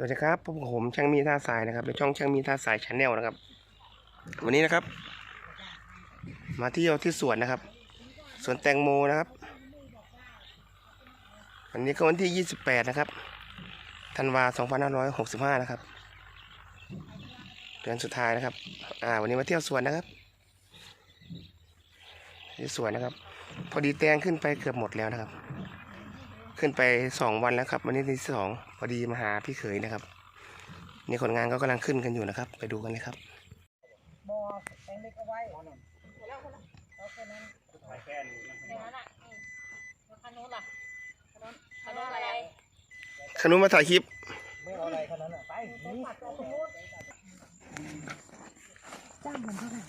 สวัสดีครับพบกับผมช่างมีท่าสายนะครับในช่องช่างมีท่าสายชาแนลนะครับ วันนี้นะครับ มาเที่ยวที่สวนนะครับสวนแตงโมนะครับวันนี้ก็วันที่ 28 นะครับธันวา2565 นะครับเดือนสุดท้ายนะครับ อ่า วันนี้มาเที่ยวสวนนะครับ ที่สวนนะครับ พอดีแตงขึ้นไปเกือบหมดแล้วนะครับ ขึ้นไปสองวันแล้วครับ วันนี้ที่สองพอดีมาหาพี่เขยนะครับ นี่คนงานก็กำลังขึ้นกันอยู่นะครับ ไปดูกันเลยครับบอแตงเล็กเอาไว้เอานั่นเอาแค่นั้นแค่นั้นอะอืมแคันนู้นล่ะคันนู้นคันนู้นอะไรขนุนมาถ่ายคลิปไม่เอาอะไรแค่นั้นอะไปจ้างมันเท่าไหร่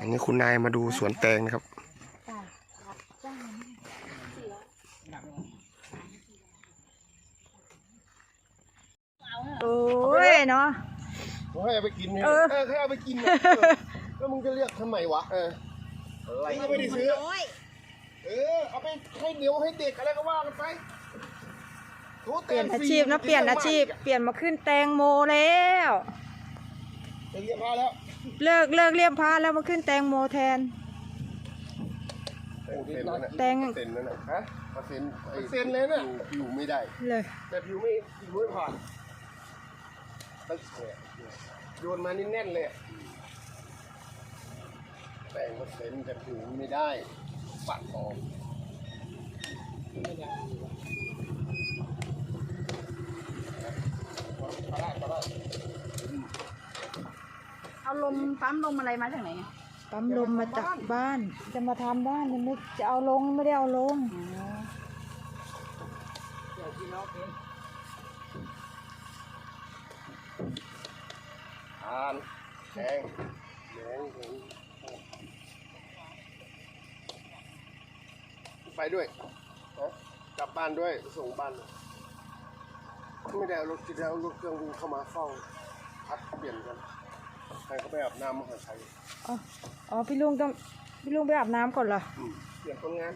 อันนี้คุณนายมาดูสวนแตงนะครับ จ้างมันโอ้ยเนาะ ผมให้เอาไปกินเนี่ยเออ เออให้เอาไปกินเนี่ยเออแล้วมึงจะเรียกทำไมวะเอออะไรก็ไม่ได้ซื้อ เออเอาไปให้เดี๋ยวให้เด็กอะไรก็ว่ากันไปโถ่เปลี่ยนแตอางชีพนะเปลี่ยนอาชีพ เปลี่ยนมาขึ้นแตงโมแล้วจะเรียกมาแล้วเลิกเลิกเรียบพาแล้วมาขึ้นแตงโมแทนเซ็นนั่นน่ะแตง เซ็นนั่นน่ะฮะเซ็นเซ็นเลยน่ะผิวไม่ได้ เลย แต่ผิวไม่ผิวไม่ผ่าน ตึ๊กเลยโยนมานี่แน่นเลยแต่งมาเซ็นแต่ผิวไม่ได้ปัดออกเอาลมปั๊มลมอะไรมาจากไหนปั๊มลมมาจากบ้าน จะมาทำบ้านยังไม่จะเอาลงไม่ได้เอาลงทานแดง แดงแดงไปด้วยนะกลับบ้านด้วยส่งบ้านเลยไม่ได้เอารถที่ได้เอารถเครื่องบินเข้ามาเฝ้าพัดเปลี่ยนกันให้เขาไปอาบน้ำมหาชัยอ๋ออ๋อพี่ลุงต้องพี่ลุงไปอาบน้ำก่อนเหรออืมเปลี่ยนคนงาน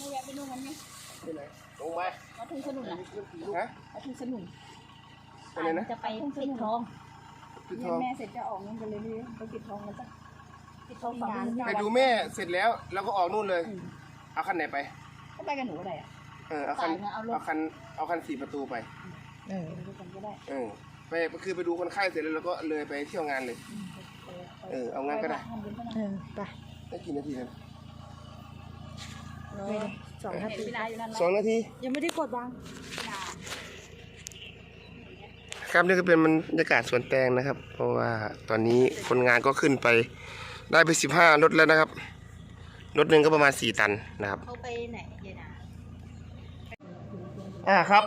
ไม่แวะไปนู่นมันไหมไปไหนลงไปมาถึงสนุนอะฮะมาถึงสนุนไปไหนนะจะไปปิดทองปิดทเรียอนงแม่เสร็จจะออกนู่นกันเลยเลยไปปิดทองกันจ้ะปิดทองฝั่งนู้นไปดูแม่เสร็จแล้วเราก็ออกนู่นเลย เอาคันไหนไปก็ไปกันหนูอะไรอะเออเอาคันสายเนี่ยเอารถเอาคันเอาคันสี่ประตูไปเออดูกันก็ได้เออไปคือไปดูคนไข้เสร็จแล้วเราก็เลยไปเที่ยวงานเลย เออเอางั้นก็ได้เออไปได้กี่นาทีนะ สองนาทีเวลาอยู่นั่นสองนาที ยังไม่ได้กดวางครับนี่ก็เป็นบรรยากาศสวนแตงนะครับ เพราะว่าตอนนี้คนงานก็ขึ้นไป ได้ไปสิบห้ารถแล้วนะครับรถหนึ่งก็ประมาณสี่ตันนะครับเขาไปไหนเย็นอะอ่าครับ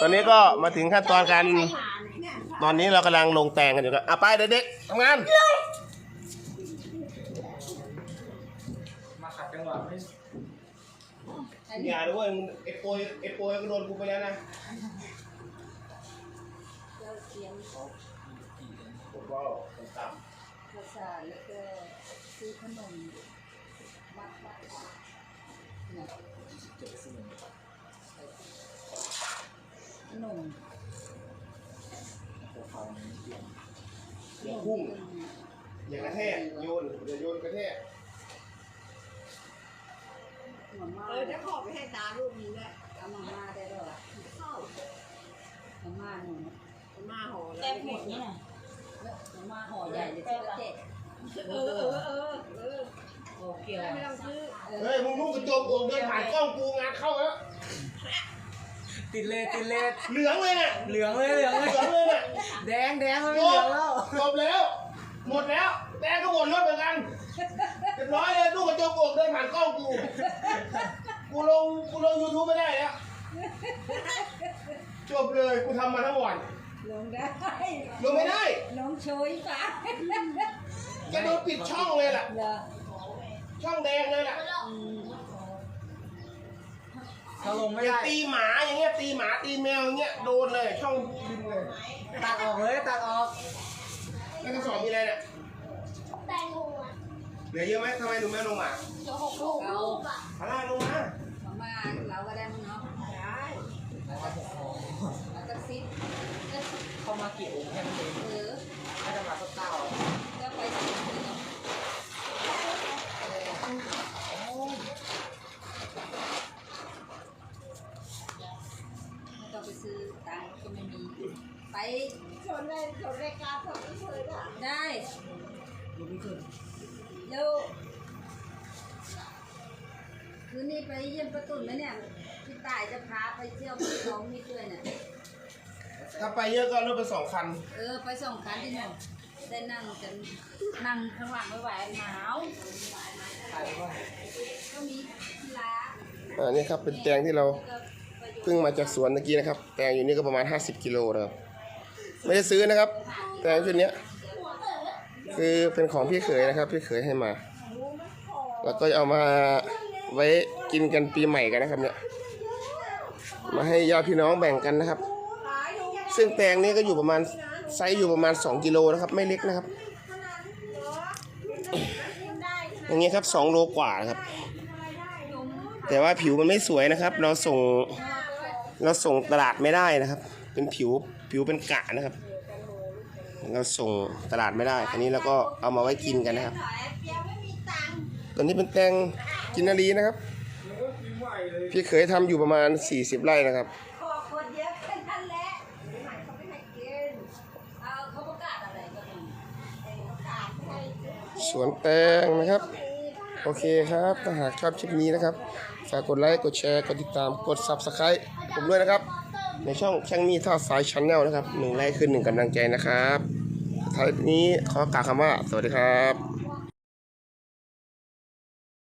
ตอนนี้ก็มาถึงขั้นตอนการตอนนี้เรากำลังลงแตงกันอยู่ครับอะไปเด็กๆทำงานมาขัดจังหวะไม่ อย่าด้วยมึงไอ้โปยไอ้โปยก็โดนกูไปแล้วนะผมว่าผมต่ำภาษาแล้วก็ซื้อขนมมัดมัดขนมอย่าพุ่งอย่ากระแทกโยนอย่าโยนกระแทก เออจะขอไปให้ตาลูกนี้ด้วยเอามาม่าได้ด้วยเข้ามาม่าหนูมาม่าห่อแก้แล้วมหมดนี่น่ะมาม่าห่อใหญ่เลยที่ประเทศเออเออเออเออโอเคไม่ต้องซื้อเฮ้ยมึงลูกกระจกโอ่งเดินผ่านกล้องกูงานเข้าแล้วติดเลสติดเลสเหลืองเลยน่ะเหลืองเลยเหลืองเลยเหลืองเลยน่ะแดงแดงมันจไม่เหลืบองแล้วจบแล้ว หมดแล้ว แตงก็หมดรถเหมือนกันเรียบร้อยเลยลูกกระจกโอ่งเดินผ่านกล้องกู กูลงกูลงยูทูบไม่ได้แล้วจบเลยกูทำมาทั้งวัน ลงได้ลงไม่ได้ ลงโชยปะจะโดนปิดช่องเลยล่ะ เหรอช่องแดงเลยล่ะอืมถ้าลงไม่อย่าได้ ตีหมาอย่างเงี้ยตีหมาตีแมวอย่างเงี้ยโดนเลยช่องดินเลยตัดออกเลยตัดออก แล้วกระสอบมีอะไรเนี่ยแตงโมอะ เหลือเยอะไหมทำไมหนูไม่เอาลงมาเดี๋ยวหกลูกลูกอะอะไรลงมามาม่าเราก็ได้มั้งเนาะได้แล้วก็แล้วก็ซิปเข้ามากี่องค์แค่นั้นเองเออให้จะมาสักเก้าก็ไปสิบเนาะไม่ต้องไปซื้อตังก็ไม่มี ไปชนในชนในการสองที่เคยอะได้ดูไม่ขึ้น เร็วคืนนี้ไปเยี่ยมประตุนไหมเนี่ยพี่ต่ายจะพาไปเที่ยวภูเขามีด้วยเนี่ยถ้าไปเยอะก็รถไปสองคัน เออไปส่งคันที่หนูได้นั่งกันนั่งข้างหลังไม่ไหวหนาวถ่ายไปก่อนก็มีกีฬาอ่านี่ครับเป็นแตงที่เราก็ประโยชน์เพิ่งมาจากสวนเมื่อกี้นะครับ แตงอยู่นี่ก็ประมาณ 50 กิโลนะครับ ไม่ได้ซื้อนะครับ แตงชุดเนี้ย คือเป็นของพี่เขยนะครับ พี่เขยให้มา แล้วก็เอามาไว้กินกันปีใหม่กันนะครับ เนี่ย มาให้ญาติพี่น้องแบ่งกันนะครับ ซึ่งแตงนี้ก็อยู่ประมาณไซส์อยู่ประมาณ 2 กิโลนะครับ ไม่เล็กนะครับ อย่างเงี้ยครับ2โลกว่านะครับ แต่ว่าผิวมันไม่สวยนะครับ เราส่งเราส่งตลาดไม่ได้นะครับ เป็นผิวผิวเป็นกะนะครับ เราส่งตลาดไม่ได้ อันนี้เราก็เอามาไว้กินกันนะครับตัวนี้เป็นแตงกินนารีนะครับ พี่เคยทำอยู่ประมาณ 40 ไร่นะครับไม่นะกาศอะไรก็ไม่สวนแตงนะครับ โอเคครับ ถ้าหากชอบคลิปนี้นะครับ ฝากกดไลค์ กดแชร์ กดติดตาม กด Subscribe ผมด้วยนะครับ ในช่องช่างมีทอดสายชันแนลนะครับหนึ่งไลค์คือหนึ่งกำลังใจนะครับท้ายนี้ขอกล่าวคำว่า สวัสดีครับ